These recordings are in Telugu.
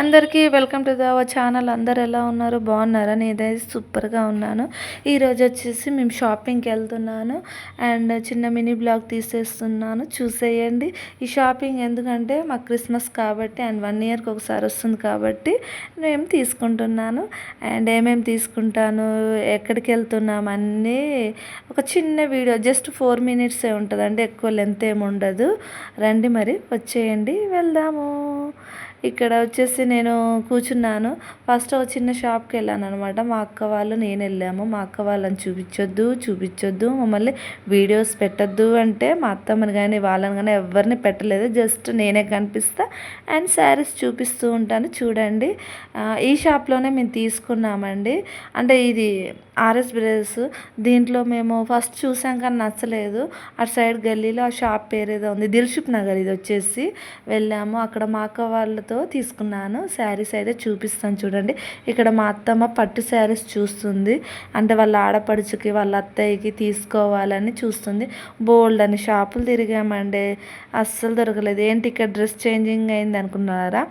అందరికీ వెల్కమ్ టు ద ఛానల్. అందరు ఎలా ఉన్నారు? బాగున్నారా? నేనైతే సూపర్గా ఉన్నాను. ఈరోజు వచ్చేసి మేము షాపింగ్కి వెళ్తున్నాను. అండ్ చిన్న మినీ బ్లాగ్ తీసేస్తున్నాను. చూసేయండి. ఈ షాపింగ్ ఎందుకంటే మాకు క్రిస్మస్ కాబట్టి అండ్ వన్ ఇయర్కి ఒకసారి వస్తుంది కాబట్టి మేము తీసుకుంటున్నాను. అండ్ ఏమేమి తీసుకుంటాను ఎక్కడికి వెళ్తున్నాం అన్నీ ఒక చిన్న వీడియో జస్ట్ ఫోర్ మినిట్సే ఉంటుంది ఎక్కువ లెంత్ ఏమి ఉండదు. రండి మరి వచ్చేయండి. వెళ్దాము. ఇక్కడ వచ్చేసి నేను కూర్చున్నాను. ఫస్ట్ ఒక చిన్న షాప్కి వెళ్ళాను అనమాట మా అక్క వాళ్ళు నేను వెళ్ళాము. మా అక్క వాళ్ళని చూపించొద్దు చూపించొద్దు. మమ్మల్ని వీడియోస్ పెట్టద్దు అంటే మా అత్తమ్మని కానీ వాళ్ళని కానీ ఎవరిని పెట్టలేదు. జస్ట్ నేనే కనిపిస్తా అండ్ శారీస్ చూపిస్తూ ఉంటాను. చూడండి. ఈ షాప్లోనే మేము తీసుకున్నామండి. అంటే ఇది ఆర్ఎస్ బ్రదర్స్ దీంట్లో మేము ఫస్ట్ చూసాం కానీ నచ్చలేదు. అటు సైడ్ గల్లీలో ఆ షాప్ పేరు ఏదో ఉంది. దిల్షుక్ నగర్ ఇది వచ్చేసి వెళ్ళాము. అక్కడ మా అక్క వాళ్ళతో తో తీసుకున్నాను. శారీస్ అయితే చూపిస్తాను చూడండి. ఇక్కడ మా అత్తమ్మ పట్టు శారీస్ చూస్తుంది. అంటే వాళ్ళ ఆడపడుచుకి వాళ్ళ అత్తయ్యకి తీసుకోవాలని చూస్తుంది. బోల్డ్ అని షాపులు తిరిగామండి. అస్సలు దొరకలేదు. ఏంటి ఇక్కడ డ్రెస్ చేంజింగ్ అయింది అనుకున్నారా?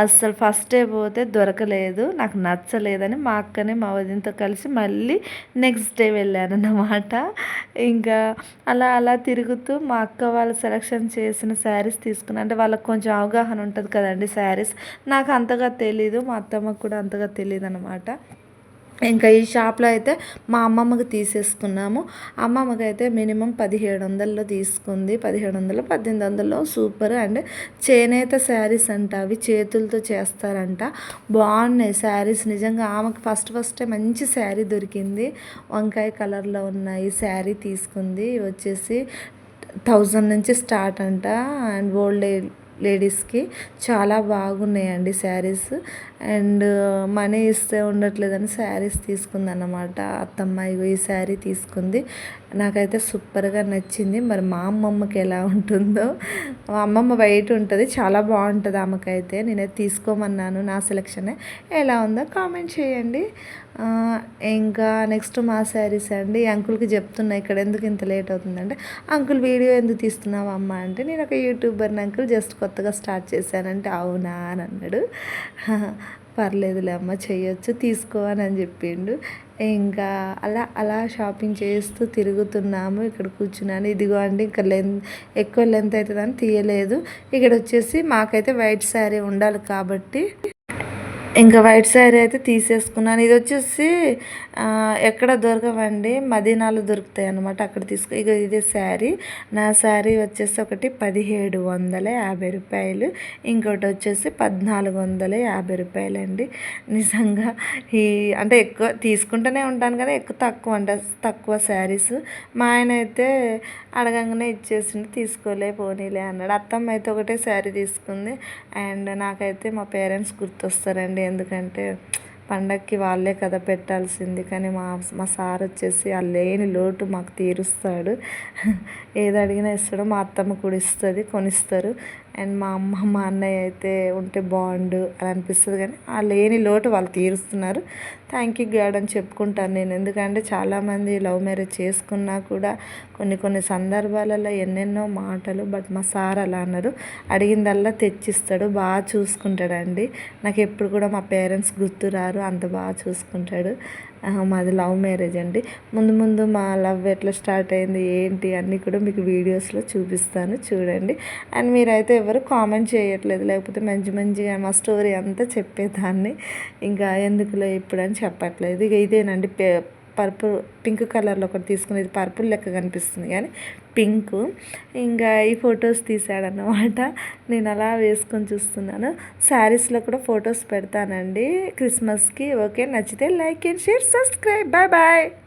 అస్సలు ఫస్ట్ డే పోతే దొరకలేదు. నాకు నచ్చలేదని మా అక్కని మా వదినతో కలిసి మళ్ళీ నెక్స్ట్ డే వెళ్ళానన్నమాట. ఇంకా అలా అలా తిరుగుతూ మా అక్క వాళ్ళు సెలెక్షన్ చేసిన శారీస్ తీసుకున్నా. అంటే వాళ్ళకి కొంచెం అవగాహన ఉంటుంది కదండి శారీస్ నాకు అంతగా తెలీదు మా అత్తమ్మకు కూడా అంతగా తెలియదు అనమాట ఇంకా ఈ షాప్లో అయితే మా అమ్మమ్మకి తీసేసుకున్నాము. అమ్మమ్మకి అయితే మినిమం పదిహేడు వందల్లో తీసుకుంది. పదిహేడు వందలు పద్దెనిమిది వందల్లో సూపర్. అండ్ చేనేత శారీస్ అంట అవి చేతులతో చేస్తారంట. బాగున్నాయి శారీస్. నిజంగా ఆమెకు ఫస్ట్ ఫస్ట్ మంచి శారీ దొరికింది. వంకాయ కలర్లో ఉన్నాయి శారీ తీసుకుంది. వచ్చేసి థౌజండ్ నుంచి స్టార్ట్ అంట. అండ్ ఓల్డ్ లేడీస్కి చాలా బాగున్నాయండి శారీస్. అండ్ మనీ ఇస్తే ఉండట్లేదని శారీస్ తీసుకుందన్నమాట. అత్తమ్మ ఈ శారీ తీసుకుంది. నాకైతే సూపర్గా నచ్చింది. మరి మా అమ్మమ్మకి ఎలా ఉంటుందో? మా అమ్మమ్మ బయట ఉంటుంది. చాలా బాగుంటుంది ఆమెకైతే. నేనైతే తీసుకోమన్నాను నా సెలెక్షనే. ఎలా ఉందో కామెంట్ చేయండి. ఇంకా నెక్స్ట్ మా శారీస్ అండి. అంకుల్కి చెప్తున్నా ఇక్కడ ఎందుకు ఇంత లేట్ అవుతుందంటే అంకుల్ వీడియో ఎందుకు తీస్తున్నావు అమ్మ? అంటే నేను ఒక యూట్యూబర్ని అంకుల్ జస్ట్ కొత్తగా స్టార్ట్ చేశానంటే అవునా? అని అన్నాడు. పర్లేదులే అమ్మ చేయొచ్చు తీసుకో అని చెప్పిండు. ఇంకా అలా అలా షాపింగ్ చేస్తూ తిరుగుతున్నాము. ఇక్కడ కూర్చున్నాను. ఇదిగో అండి ఇంకా లెంత్ ఎక్కువ లెంత్ అవుతుందని తీయలేదు. ఇక్కడ వచ్చేసి మాకైతే వైట్ శారీ ఉండాలి కాబట్టి ఇంకా వైట్ శారీ అయితే తీసేసుకున్నాను. ఇది వచ్చేసి ఎక్కడ దొరకవండి మదీనాలు దొరుకుతాయి అనమాట అక్కడ తీసుకో ఇక ఇదే శారీ. నా శారీ వచ్చేసి ఒకటి పదిహేడు వందల యాభై రూపాయలు. ఇంకోటి వచ్చేసి పద్నాలుగు వందల యాభై రూపాయలు అండి నిజంగా ఈ అంటే ఎక్కువ తీసుకుంటూనే ఉంటాను కదా ఎక్కువ తక్కువ అంట తక్కువ శారీస్. మా ఆయన అయితే అడగంగానే ఇచ్చేసింది తీసుకోలే పోనీలే అన్నాడు. అత్తమ్మ అయితే ఒకటే శారీ తీసుకుంది. అండ్ నాకైతే మా పేరెంట్స్ గుర్తొస్తారండి ఎందుకంటే పండక్కి వాళ్ళే కదా పెట్టాల్సింది. కానీ మా మా సార్ వచ్చేసి ఆ లేని లోటు మాకు తీరుస్తాడు. ఏది అడిగినా ఇస్తాడు మా అత్తమ్మ కూడా ఇస్తుంది కొనిస్తారు. అండ్ మా అమ్మ మా అన్నయ్య అయితే ఉంటే బాగుండు అని అనిపిస్తుంది కానీ ఆ లేని లోటు వాళ్ళు తీరుస్తున్నారు. థ్యాంక్ యూ గాడ్ అని చెప్పుకుంటాను నేను. ఎందుకంటే చాలామంది లవ్ మ్యారేజ్ చేసుకున్నా కూడా కొన్ని కొన్ని సందర్భాలలో ఎన్నెన్నో మాటలు బట్ మా సార్ అలా అన్నారు. అడిగిందల్లా తెచ్చిస్తాడు బాగా చూసుకుంటాడండి. నాకు ఎప్పుడు కూడా మా పేరెంట్స్ గుర్తురారు అంత బాగా చూసుకుంటాడు. మాది లవ్ మ్యారేజ్ అండి. ముందు ముందు మా లవ్ ఎట్లా స్టార్ట్ అయింది ఏంటి అన్నీ కూడా మీకు వీడియోస్లో చూపిస్తాను చూడండి. అండ్ మీరైతే ఎవరు కామెంట్ చేయట్లేదు. లేకపోతే మంచి మంచిగా మా స్టోరీ అంతా చెప్పేదాన్ని. ఇంకా ఎందుకులో ఇప్పుడని చెప్పట్లేదు. ఇక ఇదేనండి. పర్పుల్ పింక్ కలర్లో ఒకటి తీసుకునేది పర్పుల్ లెక్క కనిపిస్తుంది. కానీ పింక్. ఇంకా ఈ ఫొటోస్ తీసాడనమాట నేను అలా వేసుకొని చూస్తున్నాను. శారీస్లో కూడా ఫొటోస్ పెడతానండి క్రిస్మస్కి. ఓకే. నచ్చితే like and share subscribe. Bye bye.